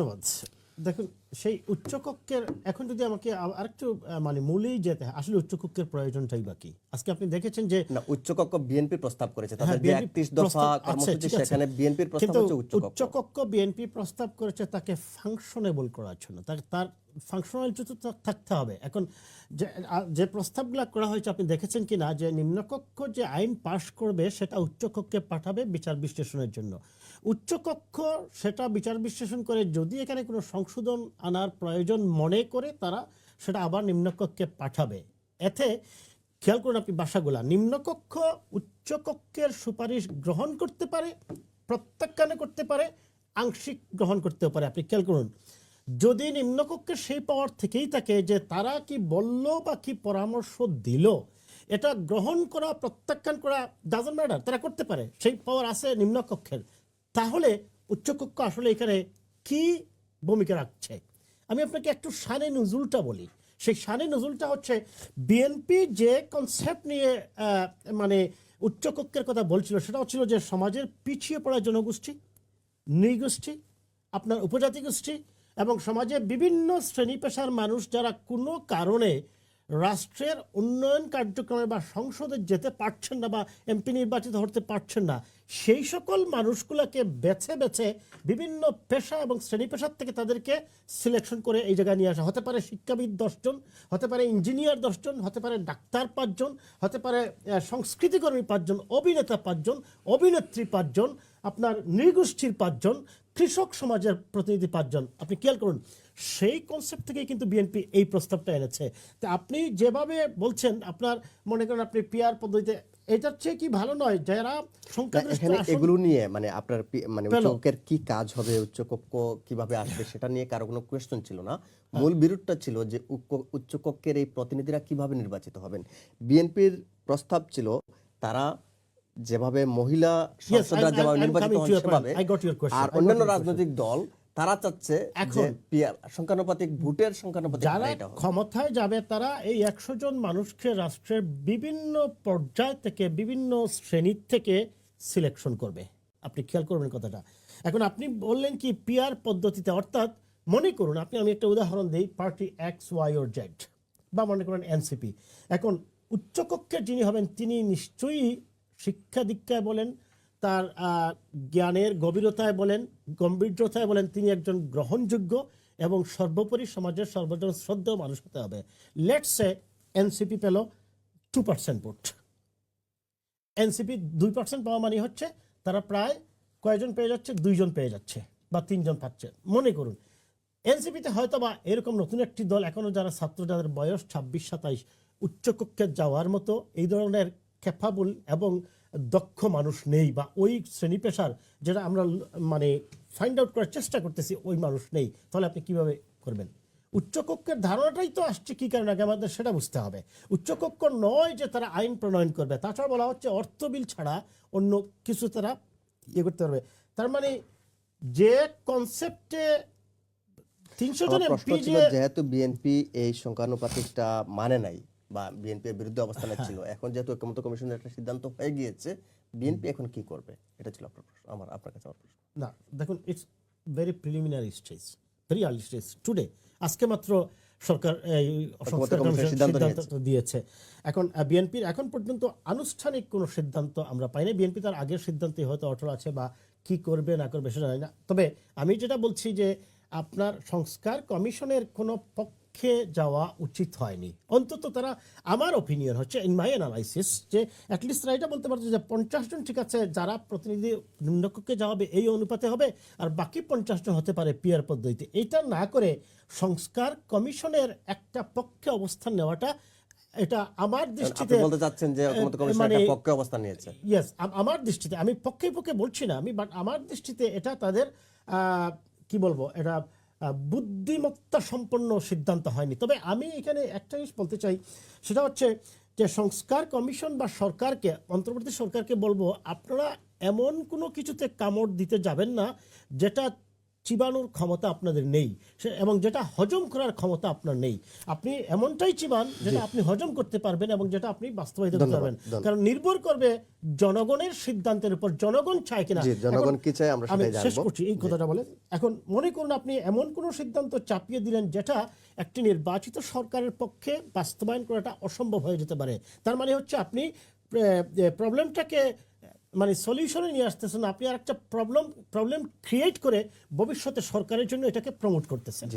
ধন্যবাদ। দেখুন সেই উচ্চকক্ষের এখন যদি আমাকে আরেকটু মানে মূলেই যেতে হয় আসলে উচ্চকক্ষের প্রয়োজনটাই বাকি আজকে আপনি দেখেছেন যে না উচ্চকক্ষ বিএনপি প্রস্তাব করেছে তাদের হ্যাঁ, যে BNP একত্রিশ দফা কর্মসূচি সেখানে বিএনপির প্রস্তাব হচ্ছে উচ্চকক্ষ। উচ্চকক্ষ বিএনপি প্রস্তাব করেছে তাকে ফাংশনেবল করার জন্য। তার তো থাকতে হবে। এখন যে যে প্রস্তাবগুলো করা হয়েছে, আপনি দেখেছেন কি না যে নিম্নকক্ষ যে আইন পাশ করবে, সেটা উচ্চকক্ষে পাঠাবে বিচার বিশ্লেষণের জন্য। উচ্চকক্ষ সেটা বিচার বিশ্লেষণ করে যদি এখানে কোনো সংশোধন আনার প্রয়োজন মনে করে, তারা সেটা আবার নিম্নকক্ষে পাঠাবে। এতে খেয়াল করুন আপনি বাসাগুলা নিম্নকক্ষ উচ্চকক্ষের সুপারিশ গ্রহণ করতে পারে, প্রত্যাখ্যান করতে পারে, আংশিক গ্রহণ করতেও পারে। আপনি খেয়াল করুন যদি নিম্নকক্ষের সেই পাওয়ার থেকেই থাকে যে তারা কি বলল বা কি পরামর্শ দিল, এটা গ্রহণ করা, প্রত্যাখ্যান করা ডাজন ম্যাটার তারা করতে পারে, সেই পাওয়ার আছে নিম্নকক্ষের। তাহলে উচ্চকক্ষ আসলে এখানে কি ভূমিকা রাখছে? আমি আপনাকে একটু শানে নজরুলটা বলি। সেই শানে নজরুলটা হচ্ছে বিএনপি যে কনসেপ্ট নিয়ে মানে উচ্চকক্ষের কথা বলছিল, সেটা হচ্ছিল যে সমাজের পিছিয়ে পড়া জনগোষ্ঠী, নৃগোষ্ঠী, আপনার উপজাতি গোষ্ঠী এবং সমাজে বিভিন্ন শ্রেণি পেশার মানুষ যারা কোনো কারণে রাষ্ট্রের উন্নয়ন কার্যক্রমে বা সংসদে যেতে পারছেন না বা এমপি নির্বাচিত হতে পারছেন না, সেই সকল মানুষগুলোকে বেছে বেছে বিভিন্ন পেশা এবং শ্রেণি পেশার থেকে তাদেরকে সিলেকশন করে এই জায়গায় নিয়ে আসা। হতে পারে শিক্ষাবিদ দশজন, হতে পারে ইঞ্জিনিয়ার দশজন, হতে পারে ডাক্তার পাঁচজন, হতে পারে সংস্কৃতিকর্মী পাঁচজন, অভিনেতা পাঁচজন, অভিনেত্রী পাঁচজন, আপনার নৃগোষ্ঠীর পাঁচজন কৃষক সমাজের প্রতিনিধি পাঁচজন। আপনি খেয়াল করুন সেই কনসেপ্ট থেকেই কিন্তু বিএনপি এই প্রস্তাবটা এনেছে। তা আপনি যেভাবে বলছেন আপনার মনে করেন আপনি পিয়ার পদ্ধতিতে এটার চেয়ে কি ভালো নয়? যারা না, এখানে এগুলো নিয়ে মানে আপনার মানে। উচ্চকক্ষের কি কাজ হবে উচ্চকক্ষ কীভাবে আসবে সেটা নিয়ে কারও কোনো কোয়েশ্চেন ছিল না। মূল বিরোধটা ছিল যে উচ্চকক্ষের এই প্রতিনিধিরা কীভাবে নির্বাচিত হবেন। বিএনপির প্রস্তাব ছিল তারা যেভাবে মহিলা সংসদরা যেভাবে নির্বাচিত হন. সেভাবে. আর অন্যান্য রাজনৈতিক দল তারা চাচ্ছে যে এখন- সংখ্যানুপাতিক ভোটের সংখ্যানুপাতিক যারা। ক্ষমতায় যাবে তারা এই একশো জন মানুষকে রাষ্ট্রের বিভিন্ন পর্যায় থেকে বিভিন্ন শ্রেণির থেকে সিলেকশন করবে আপনি খেয়াল করবেন কথাটা এখন আপনি বললেন কি পিয়ার পদ্ধতিতে অর্থাৎ মনে করুন আপনি আমি একটা উদাহরণ দিই party X Y or Z বা মনে করেন এনসিপি এখন উচ্চকক্ষের যিনি হবেন তিনি নিশ্চয়ই শিক্ষা দীক্ষায় বলেন, তার জ্ঞানের গভীরতায় বলেন গম্ভীর্যতায় বলেন তিনি একজন গ্রহণযোগ্য এবং সর্বোপরি সমাজের সর্বজন শ্রদ্ধেয় মানুষ হতে হবে। লেটস লেটসে এনসিপি পেল টু পার্সেন্ট ভোট। এনসিপি দুই পার্সেন্ট পাওয়া মানে হচ্ছে তারা প্রায় কয়জন পেয়ে যাচ্ছে? দুইজন পেয়ে যাচ্ছে বা তিনজন পাচ্ছে। মনে করুন এনসিপিতে হয়তো বা এরকম নতুন একটি দল এখনও যারা ছাত্র, যাদের বয়স ছাব্বিশ, সাতাইশ, উচ্চকক্ষে যাওয়ার মতো এই ধরনের ক্যাপাবল এবং দক্ষ মানুষ নেই বা ওই শ্রেণি পেশার যেটা আমরা মানে ফাইন্ড আউট করার চেষ্টা করতেছি ওই মানুষ নেই। তাহলে আপনি কীভাবে করবেন? উচ্চকক্ষের ধারণাটাই তো আসছে কি কারণে আগে আমাদের সেটা বুঝতে হবে। উচ্চকক্ষ নয় যে তারা আইন প্রণয়ন করবে তাছাড়া বলা হচ্ছে অর্থ বিল ছাড়া অন্য কিছু তারা ইয়ে করতে পারবে। তার মানে যে কনসেপ্টে তিনশো জন আমার প্রশ্ন এমপি ছিল যে যেহেতু বিএনপি এই সংখ্যানুপাতিকটা মানে নাই বা বিএনপি এর বিরুদ্ধে অবস্থানে। ছিল। এখন যেহেতু ঐক্যমত কমিশনের একটা সিদ্ধান্ত হয়ে গিয়েছে বিএনপি এখন কি করবে? এটা ছিল আপনার প্রশ্ন আমার আপনার কাছে আমার প্রশ্ন। না দেখুন it's very preliminary stage very early stage today আজকে মাত্র সরকার এই সিদ্ধান্ত দিয়েছে। এখন বিএনপির এখন পর্যন্ত আনুষ্ঠানিক কোনো সিদ্ধান্ত আমরা পাইনি। বিএনপি তার আগের সিদ্ধান্তে হয়তো অটল আছে বা কি করবে না করবে সেটা জানি না। তবে আমি যেটা বলছি যে আপনার সংস্কার কমিশনের কোনো পক্ষে যাওয়া উচিত হয়নি। অন্তত তারা আমার ওপিনিয়ন হচ্ছে ইন মাই অ্যানালাইসিস যে অ্যাটলিস্ট তারা এটা বলতে পারছে যে পঞ্চাশ জন ঠিক আছে যারা প্রতিনিধি নিম্নকক্ষে যাওয়াবে এই অনুপাতে হবে আর বাকি পঞ্চাশ জন হতে পারে পিয়ার পদ্ধতিতে। এটা না করে সংস্কার কমিশনের একটা পক্ষে অবস্থান নেওয়াটা এটা আমার দৃষ্টিতে বলতে চাচ্ছেন যে কমিশন মানে- একটা পক্ষে অবস্থান নিয়েছে। ইয়েস আমার দৃষ্টিতে আমি পক্ষে পক্ষে বলছি না আমি বাট আমার দৃষ্টিতে এটা তাদের আহ, কি বলব এটা বুদ্ধিমত্তা সম্পন্ন সিদ্ধান্ত হয়নি। তবে আমি এখানে একটা জিনিস বলতে চাই, সেটা হচ্ছে যে সংস্কার কমিশন বা সরকারকে, অন্তর্বর্তী সরকারকে বলব, আপনারা এমন কোনো কিছুতে কামড় দিতে যাবেন না যেটা চিবানোর ক্ষমতা আপনাদের নেই। এবং যেটা হজম করার ক্ষমতা আপনার নেই। আপনি এমনটাই চিবান যেটা আপনি হজম করতে পারবেন এবং যেটা আপনি বাস্তবায়িত করতে পারবেন। কারণ নির্ভর করবে জনগণের সিদ্ধান্তের উপর। জনগণ চায় কিনা? জনগণ কি চায় আমরা আমি শেষ। করছি এই কথাটা বলে। এখন মনে করুন আপনি এমন কোন সিদ্ধান্ত চাপিয়ে দিলেন যেটা একটি নির্বাচিত সরকারের পক্ষে বাস্তবায়ন করাটা অসম্ভব হয়ে যেতে পারে। তার মানে হচ্ছে আপনি প্রবলেমটাকে মানে সলিউশনে নিয়ে আসতেছেন, আপনি আর একটা প্রবলেম প্রবলেম ক্রিয়েট করে ভবিষ্যতে সরকারের জন্য এটাকে প্রমোট করতেছেন।